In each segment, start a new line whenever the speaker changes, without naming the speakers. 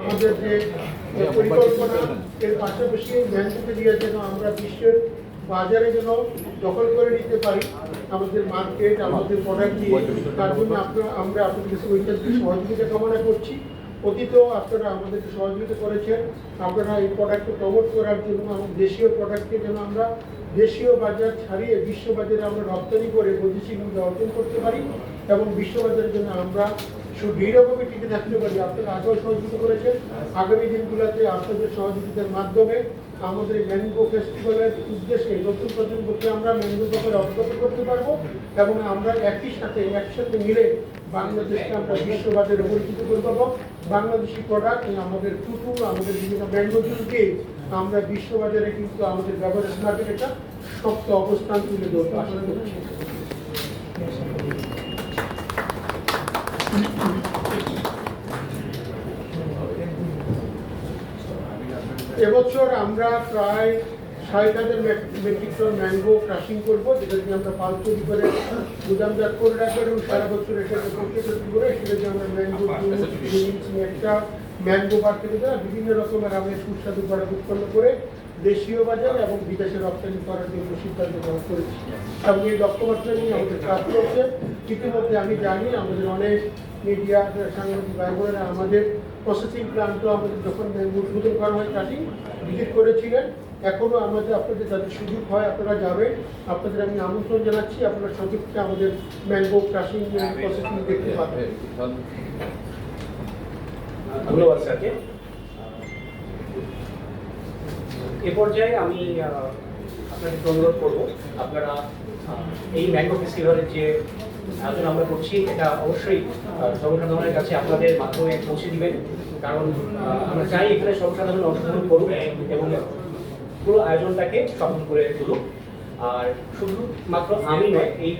আমাদের যে পরিকল্পনা, এর পাশাপাশি যেন আমরা বিশ্বের বাজারে যেন দখল করে নিতে পারি, আমাদের মার্কেট আমাদের প্রোডাক্ট দিয়ে তার জন্য আমরা আপনাদের সহযোগিতা কামনা করছি। অতীতেও আপনারা আমাদেরকে সহযোগিতা করেছেন। আপনারা এই প্রোডাক্টকে প্রমোট করার জন্য আমাদের দেশীয় প্রোডাক্টকে যেন আমরা দেশীয় বাজার ছাড়িয়ে বিশ্ব আমরা রপ্তানি করে বৈদেশিক মুদ্রা অর্জন করতে পারি এবং বিশ্ববাজারের জন্য আমরা সুদৃঢ়ভাবে টিকে থাকতে পারি। আপনারা আগেও সহযোগিতা করেছেন। আগামী দিনগুলোতে আপনাদের সহযোগিতার মাধ্যমে আমাদের এই ফেস্টিভ্যালের উদ্দেশ্যে নতুন প্রজন্মকে আমরা ম্যাঙ্গো ব্যাপারে অবগত করতে পারব এবং আমরা একই সাথে, একসাথে মিলে বাংলাদেশকে আমরা বিশ্ববাজারে পরিচিত করে পাবো। বাংলাদেশি প্রোডাক্ট আমাদের টুটু আমাদের বিভিন্ন ম্যাঙ্গো আমরা বিশ্ববাজারে কিন্তু আমাদের ব্যবহারের মার্কেট একটা শক্ত অবস্থান তুলে ধরবো। করছি। এবছর আমরা প্রায় ষাট হাজার মেট্রিক টন ম্যাঙ্গো ক্রাশিং করব, যেটা দিয়ে আমরা পাল তৈরি করে গুদামজাত করে রাখব এবং সারা বছর এটাকে প্রক্রিয়া করে সেটা দিয়ে আমরা ম্যাঙ্গো একটা ম্যাঙ্গো দেওয়া বিভিন্ন রকমের আমরা সুস্বাদু প্রোডাক্ট উৎপন্ন করে দেশীয় বাজার এবং বিদেশে রপ্তানি করার জন্য সিদ্ধান্ত গ্রহণ করেছি এবং এই লক্ষ্যমাত্রা নিয়ে আমাদের কাজ করছে ইতিমধ্যে আমি জানি আমাদের অনেক মিডিয়া সাংবাদিক ভাই বোনেরা আমাদের প্রসেসিং প্ল্যান্টও আমাদের যখন উদ্বোধন করা হয় কাটিং ভিজিট করেছিলেন এখনও আমাদের আপনাদের যাদের সুযোগ হয় আপনারা যাবেন আপনাদের আমি আমন্ত্রণ জানাচ্ছি আপনারা সঠিকটা আমাদের ম্যাঙ্গো ক্রাশিং প্রসেসিং দেখতে পাবেন
ধন্যবাদ স্যারকে এ পর্যায়ে আমি আপনাদেরকে অনুরোধ করব আপনারা এই ম্যাঙ্গো ফেস্টিভ্যালের যে আয়োজন আমরা করছি এটা অবশ্যই আহ, সর্বসাধারণের কাছে আপনাদের মাধ্যমে পৌঁছে দিবেন। কারণ আমরা চাই এখানে সর্বসাধারণ অংশগ্রহণ করুক এবং পুরো আয়োজনটাকে সফল করে তুলুক। আর শুধু মাত্র আমি নয় এই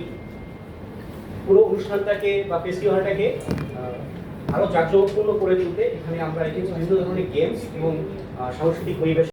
পুরো অনুষ্ঠানটাকে বা ফেস্টিভ্যালটাকে আহ, আরও জাঁকজমকপূর্ণ করে তুলতে এখানে আমরা রেখেছি বিভিন্ন ধরনের গেমস এবং সাংস্কৃতিক পরিবেশ